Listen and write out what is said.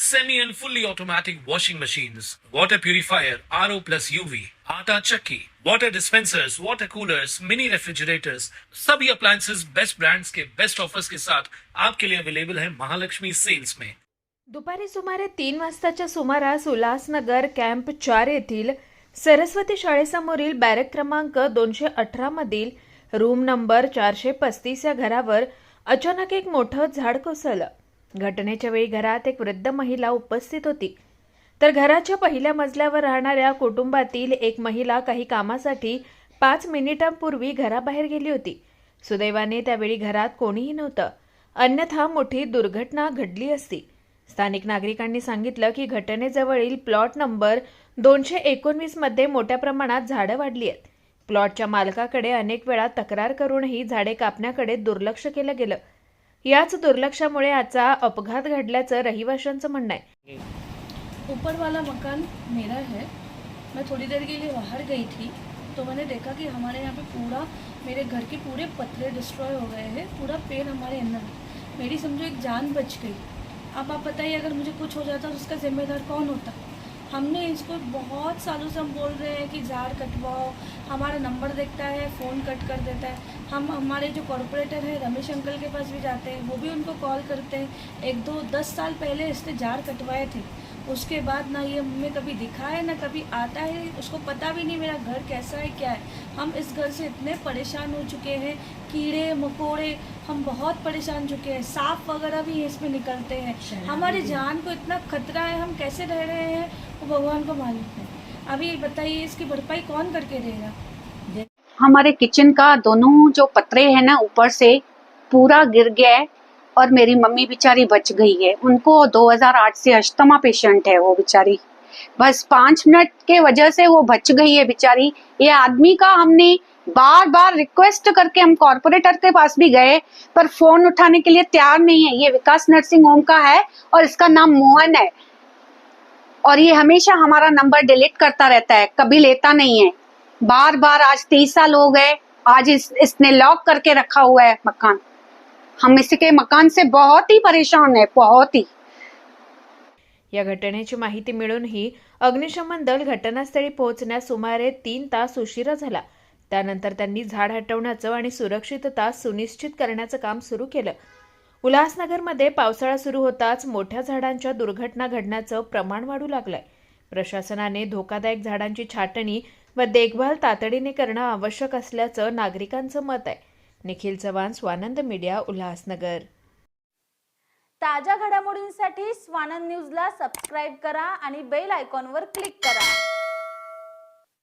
semi and fully automatic washing machines, water purifier, RO plus UV, आटा चक्की, water dispensers, water coolers, mini refrigerators, सभी appliances best brands के best offers के साथ आपके लिए अवेलेबल है महालक्ष्मी सेल्स में। दुपारी सुमारे तीन वाजताच्या सुमारास उल्हासनगर कॅम्प चार येथील सरस्वती शाळेसमोरील बॅरेक क्रमांक दोनशे अठरामधील रूम नंबर चारशे पस्तीस या घरावर अचानक एक मोठं झाड कोसळलं. घटनेच्या वेळी घरात एक वृद्ध महिला उपस्थित होती. तर घराच्या पहिल्या मजल्यावर राहणाऱ्या कुटुंबातील एक महिला काही कामासाठी पाच मिनिटांपूर्वी घराबाहेर गेली होती. सुदैवाने त्यावेळी घरात कोणीही नव्हतं. अन्यथा मोठी दुर्घटना घडली असती. स्थानिक नागरिकांनी सांगितलं की घटनेजवळील प्लॉट नंबर दोनशे एकोणवीसमध्ये मोठ्या प्रमाणात झाडं वाढली आहेत. प्लॉटच्या मालकाकडे अनेक वेळा तक्रार करूनही झाडे कापण्याकडे दुर्लक्ष केलं गेलं. याच दुर्लक्षामुळे आजचा अपघात घडल्याचं रहिवाशांचं म्हणणं आहे. ऊपर वाला मकान मेरा है. मैं थोड़ी देर के लिए बाहर गई थी तो मैंने देखा कि हमारे यहाँ पे पूरा मेरे घर के पूरे पतरे डिस्ट्रॉय हो गए हैं पूरा पेड़ हमारे अंदर। मेरी समझो एक जान बच गई। अब आप बताइए अगर मुझे कुछ हो जाता तो उसका जिम्मेदार कौन होता? हमने इसको बहुत सालों से हम बोल रहे हैं कि जार कटवाओ हमारा नंबर देखता है फ़ोन कट कर देता है। हम हमारे जो कॉरपोरेटर हैं रमेश अंकल के पास भी जाते हैं वो भी उनको कॉल करते हैं। एक दो दस साल पहले इसने जार कटवाए थे। उसके बाद ना ये हमें कभी दिखा है ना कभी आता है उसको पता भी नहीं मेरा घर कैसा है क्या है। हम इस घर से इतने परेशान हो चुके हैं कीड़े मकोड़े हम बहुत परेशान चुके हैं सांप वगैरह भी इसमें निकलते हैं। हमारी जान को इतना खतरा है हम कैसे रह रहे हैं? वो भगवान को मालूम है। अभी बताइए, इसकी भरपाई कौन करके देगा? हमारे किचन का दोनों जो पतरे हैं ना, ऊपर से पूरा गिर गया है और मेरी मम्मी बेचारी बच गई है। उनको 2008 से अस्थमा पेशेंट है वो बेचारी। बस पाँच मिनट के वजह से वो बच गई है बेचारी। ये आदमी का हमने बार बार रिक्वेस्ट करके हम कॉर्पोरेटर के पास भी गए, पर फ़ोन उठाने के लिए तैयार नहीं है। ये विकास नर्सिंग होम का है और इसका नाम मोहन है। और ये हमेशा हमारा नंबर डिलीट करता रहता है कभी लेता नहीं है। बार बार आज तेईस साल हो गए आज इस, इसने लॉक करके रखा हुआ है मकान। हम इसके मकान से बहुत ही परेशान है बहुत ही। या घटनेची माहिती मिळूनही अग्निशमन दल घटनास्थळी पोहोचण्यास सुमारे तीन तास उशिरा झाला. त्यानंतर त्यांनी झाड हटवण्याचं आणि सुरक्षितता सुनिश्चित करण्याचं काम सुरू केलं. उल्हासनगरमध्ये पावसाळा सुरू होताच मोठ्या झाडांच्या दुर्घटना घडण्याचं प्रमाण वाढू लागलंय. प्रशासनाने धोकादायक झाडांची छाटणी व देखभाल तातडीने करणं आवश्यक असल्याचं नागरिकांचं मत आहे. निखिल चव्हाण स्वानंद मीडिया उल्हासनगर. ताज्या घडामोडींसाठी स्वानंद न्यूजला सबस्क्राईब करा आणि बेल आयकॉनवर क्लिक करा.